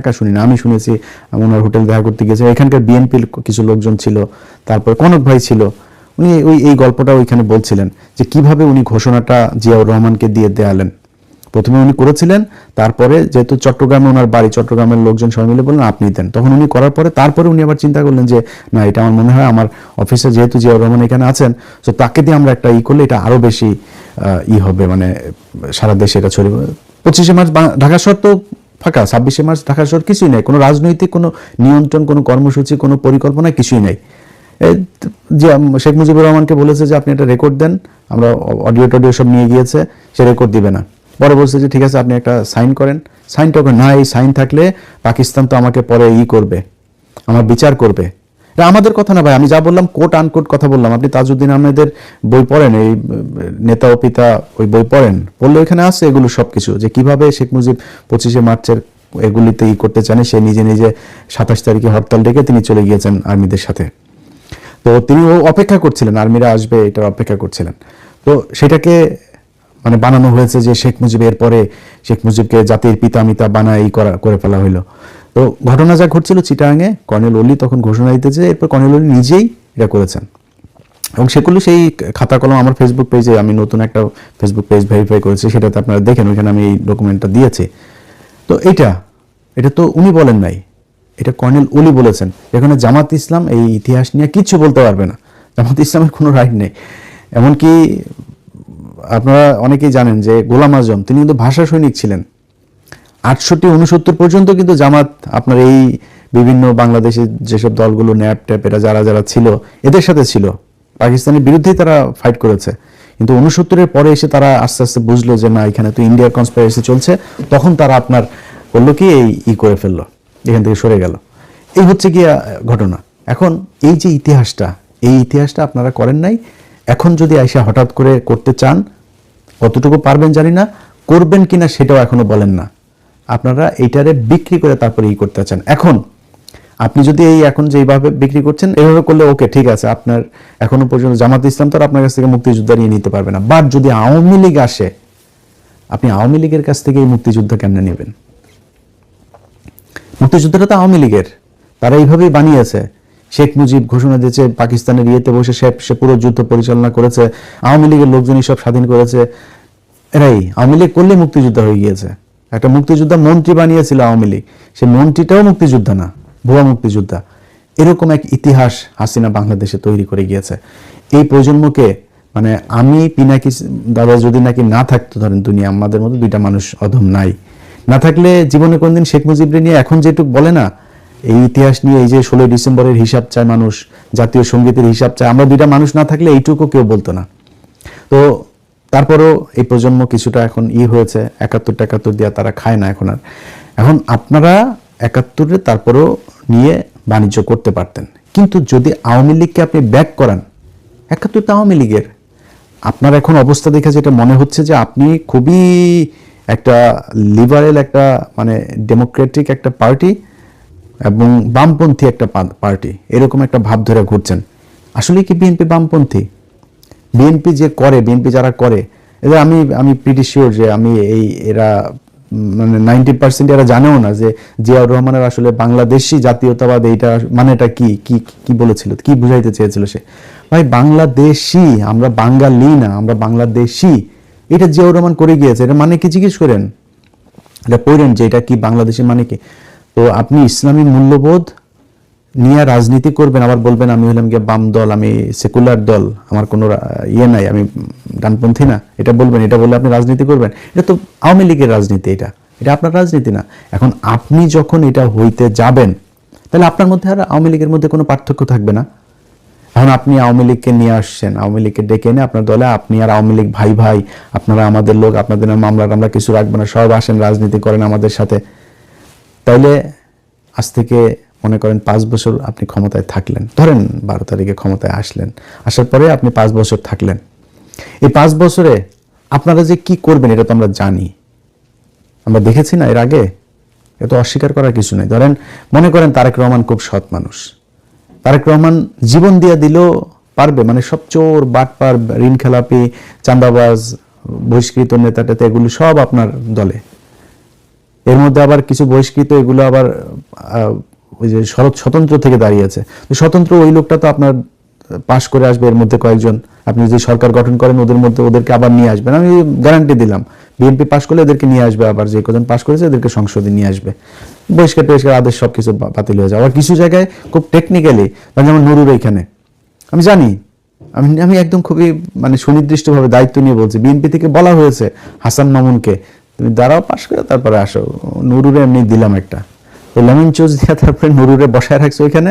একা শুনি না, আমি শুনেছি ওনার হোটেল দেখা করতে গেছে এখানকার বিএনপির কিছু লোকজন ছিল, তারপর কনক ভাই ছিল। উনি ওই, এই গল্পটা ওইখানে বলছিলেন যে কীভাবে উনি ঘোষণাটা জিয়াউর রহমানকে দিয়ে দেয়ালেন। প্রথমে উনি করেছিলেন, তারপরে যেহেতু চট্টগ্রামে ওনার বাড়ি, চট্টগ্রামের লোকজন সবাই মিলে বললেন, আপনি দেন। তখন উনি করার পরে তারপরে উনি আবার চিন্তা করলেন যে, না, এটা আমার মনে হয় আমার অফিসে যেহেতু জিয়াউর রহমান এখানে আছেন, তো তাকে দিয়ে আমরা একটা ই করলে এটা আরও বেশি ই হবে মানে সারা দেশে এটা ছড়িয়ে পঁচিশে মার্চ ঢাকা শহর তো ফাঁকা, ছাব্বিশে মার্চ ঢাকা শহর কিছুই নেই। কোনো রাজনৈতিক, কোনো নিয়ন্ত্রণ, কোনো কর্মসূচি, কোনো পরিকল্পনা কিছুই নেই। যে শেখ মুজিবুর রহমানকে বলেছে যে আপনি একটা রেকর্ড দেন, আমরা অডিও টডিও সব নিয়ে গিয়েছে, সে রেকর্ড দিবে না। পরে বলছে যে, ঠিক আছে, আপনি একটা সাইন করেন। সাইনটা না এই সাইন থাকলে পাকিস্তান তো আমাকে পরে ই করবে, আমার বিচার করবে। আমাদের কথা না ভাই, আমি যা বললাম কোট আনকোট কথা বললাম। আপনি তাজউদ্দিন আহমেদের বই পড়েন, এই, নেতা ও পিতা ওই বই পড়েন পড়লে ওইখানে আছে এগুলো সবকিছু যে কীভাবে শেখ মুজিব পঁচিশে মার্চের এগুলিতে ই করতে চান, সে নিজে নিজে সাতাশ তারিখে হরতাল ডেকে তিনি চলে গিয়েছেন আর্মিদের সাথে। তো তিনি ও অপেক্ষা করছিলেন, আর্মিরা আসবে এটার অপেক্ষা করছিলেন। তো সেটাকে মানে বানানো হয়েছে যে শেখ মুজিব এর পরে শেখ মুজিবকে জাতির পিতা মিতা বানায় ই করা, করে ফেলা হইল। তো ঘটনা যা ঘটছিল চিটাঙে কর্নেল অলি তখন ঘোষণা দিতেছে এরপর কর্নেল অলি নিজেই এটা করেছেন। এবং সেগুলো সেই খাতা কলম আমার ফেসবুক পেজে আমি নতুন একটা ফেসবুক পেজ ভেরিফাই করেছি, সেটাতে আপনারা দেখেন, ওইখানে আমি এই ডকুমেন্টটা দিয়েছি। তো এটা এটা তো উনি বলেন নাই, এটা কর্নেল ওলি বলেছেন। এখানে জামাত ইসলাম এই ইতিহাস নিয়ে কিচ্ছু বলতে পারবে না। জামাত ইসলামের কোনো রাইট নেই। এমনকি আপনারা অনেকেই জানেন যে গোলাম আজম, তিনি কিন্তু ভাষা সৈনিক ছিলেন। আটষট্টি উনসত্তর পর্যন্ত কিন্তু জামাত আপনার এই বিভিন্ন বাংলাদেশের যেসব দলগুলো ন্যাপ ট্যাপ এরা যারা যারা ছিল, এদের সাথে ছিল। পাকিস্তানের বিরুদ্ধেই তারা ফাইট করেছে। কিন্তু উনসত্তরের পরে এসে তারা আস্তে আস্তে বুঝলো যে, না, এখানে তো ইন্ডিয়ার কনস্পাইরেসি চলছে। তখন তারা আপনার করল কি, এই ই করে ফেলল। এখান থেকে সরে গেল। এই হচ্ছে কি ঘটনা। এখন এই যে ইতিহাসটা, এই ইতিহাসটা আপনারা করেন নাই। এখন যদি আইসা হঠাৎ করে করতে চান, কতটুকু পারবেন জানি না। করবেন কিনা সেটাও এখনও বলেন না। আপনারা এইটারে বিক্রি করে তারপরে ই করতে চান। এখন, আপনি যদি এই এখন যেভাবে বিক্রি করছেন, এইভাবে করলে ওকে, ঠিক আছে, আপনার এখনও পর্যন্ত জামাত ইসলাম তো আপনার কাছ থেকে মুক্তিযোদ্ধা নিয়ে নিতে পারবে না। বাট যদি আওয়ামী লীগ আসে, আপনি আওয়ামী লীগের কাছ থেকে এই মুক্তিযুদ্ধ কেমনে নেবেন? মুক্তিযুদ্ধটা তো আওয়ামী লীগের। তারা এইভাবেই বানিয়েছে। শেখ মুজিব ঘোষণা দিয়েছে, পাকিস্তানের ইয়েতে বসে সে সে পুরো যুদ্ধ পরিচালনা করেছে, আওয়ামী লীগের লোকজনই সব স্বাধীন করেছে। এরাই, আওয়ামী লীগ করলে মুক্তিযুদ্ধ হয়ে গিয়েছে। একটা মুক্তিযোদ্ধা মন্ত্রী বানিয়েছিল আওয়ামী লীগ। সে মন্ত্রীটাও মুক্তিযোদ্ধা না, ভুয়া মুক্তিযোদ্ধা। এরকম এক ইতিহাস হাসিনা বাংলাদেশে তৈরি করে গিয়েছে। এই প্রজন্মকে মানে আমি পিনাকি দাদা যদি নাকি না থাকতো, ধরেন দুনিয়া আমাদের মতো দুইটা মানুষ অধম নাই। না থাকলে জীবনে কোনদিন শেখ মুজিবরে নিয়ে এখন যেটুক বলে না, এই ইতিহাস নিয়ে এই যে ষোলোই ডিসেম্বরের হিসাব চায় মানুষ, জাতীয় সঙ্গীতের হিসাব চায়, আমরা দুইটা মানুষ না থাকলে এইটুকু কেউ বলতো না। তো তারপরেও এই প্রজন্ম কিছুটা এখন ই হয়েছে একাত্তর টাকাত্তর দিয়ে তারা খায় না এখন আর। এখন আপনারা একাত্তরে তারপরেও নিয়ে বাণিজ্য করতে পারতেন। কিন্তু যদি আওয়ামী লীগকে আপনি ব্যাক করান, একাত্তর তো আওয়ামী লীগের। আপনার এখন অবস্থা দেখে যেটা মনে হচ্ছে যে আপনি খুবই একটা লিবারেল একটা মানে ডেমোক্রেটিক একটা পার্টি এবং বামপন্থী একটা পার্টি এরকম একটা ভাব ধরে ঘুরছেন। আসলে কি বিএনপি বামপন্থী? বিএনপি যে করে বিএনপি যারা করে, এদের আমি আমি প্রিটি শিওর যে আমি এই, এরা মানে নাইনটি পার্সেন্ট এরা জানেও না যে জিয়াউর রহমানের আসলে বাংলাদেশি জাতীয়তাবাদ এইটা মানেটা কি কি কি বলেছিল, কি বুঝাইতে চেয়েছিল সে। ভাই, বাংলাদেশি, আমরা বাঙালি না, আমরা বাংলাদেশি। এটা জিয়াউর রহমান করে গিয়েছে, এটা মানে কি জিজ্ঞেস করেন? এটা পড়েন যে এটা কি বাংলাদেশের মানে কি? তো আপনি ইসলামী মূল্যবোধ নিয়ে রাজনীতি করবেন, আবার বলবেন, আমি হলাম গিয়ে বাম দল, আমি সেকুলার দল, আমার কোনো ইয়ে নাই, আমি ডানপন্থী না। এটা বলবেন, এটা বললে আপনি রাজনীতি করবেন। এটা তো আওয়ামী লীগের রাজনীতি এটা। এটা আপনার রাজনীতি না। এখন আপনি যখন এটা হইতে যাবেন, তাহলে আপনার মধ্যে আর আওয়ামী লীগের মধ্যে কোনো পার্থক্য থাকবে না। এখন আপনি আওয়ামী লীগকে নিয়ে আসছেন, আওয়ামী লীগকে ডেকে এনে আপনার দলে আপনি আর আওয়ামী লীগ ভাই ভাই, আপনারা আমাদের লোক, আপনাদের মামলা আমরা কিছু রাখব না, সব আসেন, রাজনীতি করেন আমাদের সাথে। তাইলে আজ থেকে মনে করেন পাঁচ বছর আপনি ক্ষমতায় থাকলেন। ধরেন বারো তারিখে ক্ষমতায় আসলেন। আসার পরে আপনি পাঁচ বছর থাকলেন। এই পাঁচ বছরে আপনারা যে কি করবেন এটা তো আমরা জানি। আমরা দেখেছি না এর আগে? এত অস্বীকার করার কিছু নেই। ধরেন মনে করেন তারেক রহমান খুব সৎ মানুষ। তারেক রহমান জীবন দিয়ে দিলেও পারবে মানে সব চোর, বাটপার, ঋণ খেলাপি চান্দাবাজ বহিষ্কৃত নেতা টেতা, এগুলো সব আপনার দলে। এর মধ্যে আবার কিছু বহিষ্কৃত, এগুলো আবার ওই যে শরৎ স্বতন্ত্র থেকে দাঁড়িয়েছে তো স্বতন্ত্র ওই লোকটা তো আপনার পাশ করে আসবে এর মধ্যে কয়েকজন। আপনি যদি সরকার গঠন করেন, ওদের মধ্যে ওদেরকে আবার নিয়ে আসবেন। আমি গ্যারান্টি দিলাম। বিএনপি পাশ করলে এদেরকে নিয়ে আসবে আবার। যে কজন পাশ করেছে, এদেরকে সংসদে নিয়ে আসবে। বহিষ্কার টহিষ্কার আদেশ সব কিছু বাতিল হয়ে যাবে। আবার কিছু জায়গায় খুব টেকনিক্যালি মানে যেমন নুরুর এইখানে। আমি জানি। আমি আমি একদম খুবই মানে সুনির্দিষ্টভাবে দায়িত্ব নিয়ে বলছি। বিএনপি থেকে বলা হয়েছে হাসান মামুনকে। তুমি দাঁড়াও, পাশ করে তারপরে আসো। নুরুরে এমনি দিলাম একটা। তো লেমন চোজ দিয়ে তারপরে নুরুরে বসায় রাখছে ওইখানে,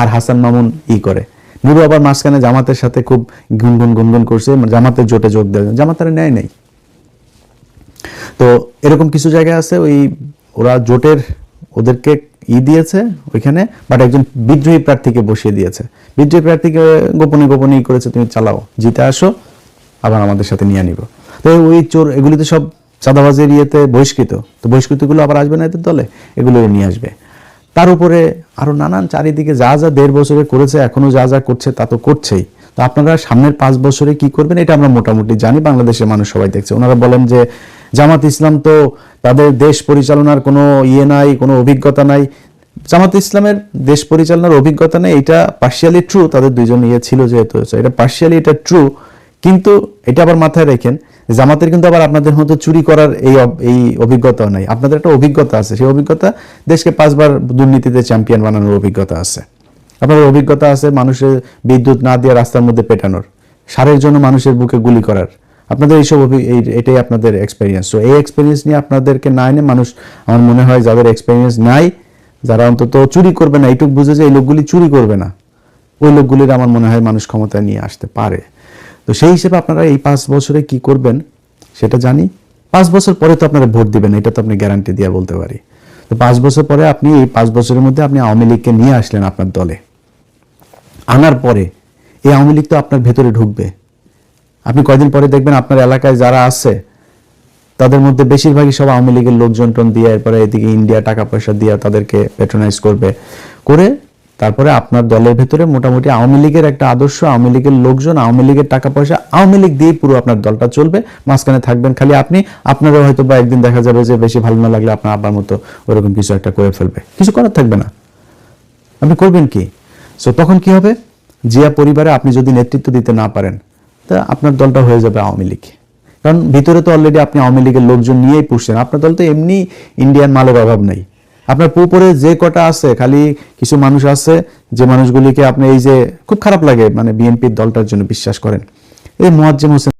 আর হাসান মামুন ই করে। নুরু আবার মাঝখানে জামাতের সাথে খুব গুনগুন গুনগুন করছে জামাতের জোটে যোগ দেয়। জামাতের নেয় নেই। তো এরকম কিছু জায়গায় আছে, ওই ওরা জোটের ওদেরকে ই দিয়েছে ওইখানে বাট একজন বিদ্রোহী প্রার্থীকে বসিয়ে দিয়েছে। বিদ্রোহী প্রার্থীকে গোপনে গোপনে ই করেছে, তুমি চালাও, জিতে আসো, আবার আমাদের সাথে নিয়ে নিব। তো ওই চোর এগুলি তো সব চাঁদাবাজের ইয়েতে বহিষ্কৃত। তো বহিষ্কৃতগুলো আবার আসবে না এদের দলে? এগুলো নিয়ে আসবে। তার উপরে আরও নানান চারিদিকে যা যা দেড় বছরে করেছে, এখনও যা যা করছে তা তো করছেই। তো আপনারা সামনের পাঁচ বছরে কি করবেন এটা আমরা মোটামুটি জানি, বাংলাদেশের মানুষ সবাই দেখছে। ওনারা বলেন যে, জামাত ইসলাম তো তাদের দেশ পরিচালনার কোনো ইয়ে নাই, কোনো অভিজ্ঞতা নাই। জামাত ইসলামের দেশ পরিচালনার অভিজ্ঞতা নেই, এটা পার্শিয়ালি ট্রু তাদের দুইজন ইয়ে ছিল যেহেতু। এটা পার্শিয়ালি এটা ট্রু কিন্তু এটা আবার মাথায় রাখেন, জামাতের কিন্তু আবার আপনাদের মতো চুরি করার এই এই অভিজ্ঞতাও নাই। আপনাদের একটা অভিজ্ঞতা আছে, সেই অভিজ্ঞতা দেশকে পাঁচবার দুর্নীতিতে চ্যাম্পিয়ন বানানোর অভিজ্ঞতা আছে। আপনাদের অভিজ্ঞতা আছে মানুষের বিদ্যুৎ না দিয়ে রাস্তার মধ্যে পেটানোর, সারের জন্য মানুষের বুকে গুলি করার। আপনাদের এইসব এটাই আপনাদের এক্সপেরিয়েন্স তো এই এক্সপেরিয়েন্স নিয়ে আপনাদেরকে না এনে মানুষ, আমার মনে হয় যাদের এক্সপেরিয়েন্স নাই, যারা অন্তত চুরি করবে না, এইটুক বুঝে যে এই লোকগুলি চুরি করবে না, ওই লোকগুলির আমার মনে হয় মানুষ ক্ষমতা নিয়ে আসতে পারে। তো সেই হিসেবে আপনারা এই পাঁচ বছরে কি করবেন সেটা জানি। পাঁচ বছর পরে তো আপনারা ভোট দিবেন, এটা তো আপনি গ্যারান্টি দিয়ে বলতে পারি। তো পাঁচ বছর পরে আপনি এই পাঁচ বছরের মধ্যে আপনি আওয়ামী লীগকে নিয়ে আসলেন আপনার দলে। আনার পরে এই আওয়ামী লীগ তো আপনার ভেতরে ঢুকবে। আপনি কয়দিন পরে দেখবেন আপনার এলাকায় যারা আছে, তাদের মধ্যে বেশিরভাগই সব আওয়ামী লীগের লোকজন টন দিয়ে এরপরে এদিকে ইন্ডিয়া টাকা পয়সা দিয়ে তাদেরকে প্যাট্রোনাইজ করবে। করে তারপরে আপনার দলের ভেতরে মোটামুটি আওয়ামী লীগের একটা আদর্শ, আওয়ামী লীগের লোকজন, আওয়ামী লীগের টাকা পয়সা, আওয়ামী লীগ দিয়ে পুরো আপনার দলটা চলবে। মাঝখানে থাকবেন খালি আপনি, আপনারও হয়তো বা একদিন দেখা যাবে যে বেশি ভালো না লাগলে আপনার আব্বার মতো ওরকম কিছু একটা করে ফেলবে। কিছু করার থাকবে না। আপনি করবেন কি? সো তখন কি হবে? জিয়া পরিবারে আপনি যদি নেতৃত্ব দিতে না পারেন, তা আপনার দলটা হয়ে যাবে আওয়ামী লীগ। কারণ ভিতরে তো অলরেডি আপনি আওয়ামী লীগের লোকজন নিয়েই পুষছেন। আপনার দল তো এমনি ইন্ডিয়ান মালের অভাব নেই। আপনার পুপুরে যে কটা আছে, খালি কিছু মানুষ আছে, যে মানুষগুলিকে আপনি এই যে খুব খারাপ লাগে মানে বিএনপির দলটার জন্য বিশ্বাস করেন। এই মোয়াজ্জেম হোসেন